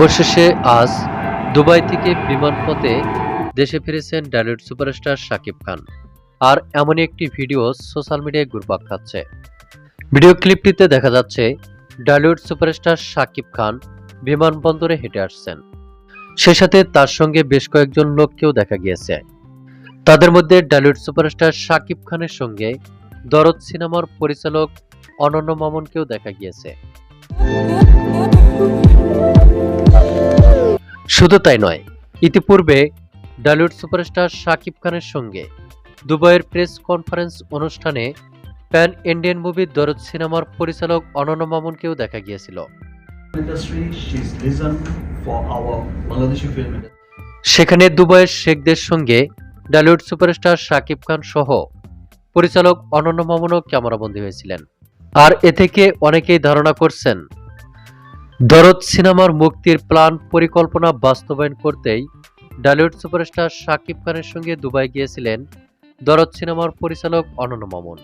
অবশেষে আজ দুবাই থেকে বিমানপথে দেশে ফিরেছেন ডালিউড সুপারস্টার শাকিব খান। আর এমনই একটি ভিডিও সোশ্যাল মিডিয়ায় ঘুরপাক খাচ্ছে। ভিডিও ক্লিপটিতে দেখা যাচ্ছে, ডালিউড সুপারস্টার শাকিব খান বিমানবন্দরে হেঁটে আসছেন। সে সাথে তার সঙ্গে বেশ কয়েকজন লোককেও দেখা গিয়েছে। তাদের মধ্যে ডালিউড সুপারস্টার শাকিব খানের সঙ্গে দরদ সিনেমার পরিচালক অনন্য মামুনকেও দেখা গিয়েছে। শুধু তাই নয় ইতিপূর্বে ডালিউড সুপারস্টার শাকিব খানের সঙ্গে দুবাইয়ের প্রেস কনফারেন্স অনুষ্ঠানে প্যান ইন্ডিয়ান মুভি দরদ সিনেমার পরিচালক অনন্য মামুনকেও দেখা গিয়েছিল. সেখানে দুবাইয়ের শেখদের সঙ্গে ডালিউড সুপারস্টার শাকিব খান সহ পরিচালক অনন্য মামুনও ক্যামেরাবন্দী হয়েছিলেন আর এ থেকে অনেকেই ধারণা করছেন দরদ সিনেমার মুক্তির প্ল্যান পরিকল্পনা বাস্তবায়ন করতেই ডালিউড সুপারস্টার শাকিব খানের সঙ্গে দুবাই গিয়েছিলেন দরদ সিনেমার পরিচালক অনন্য মামুন।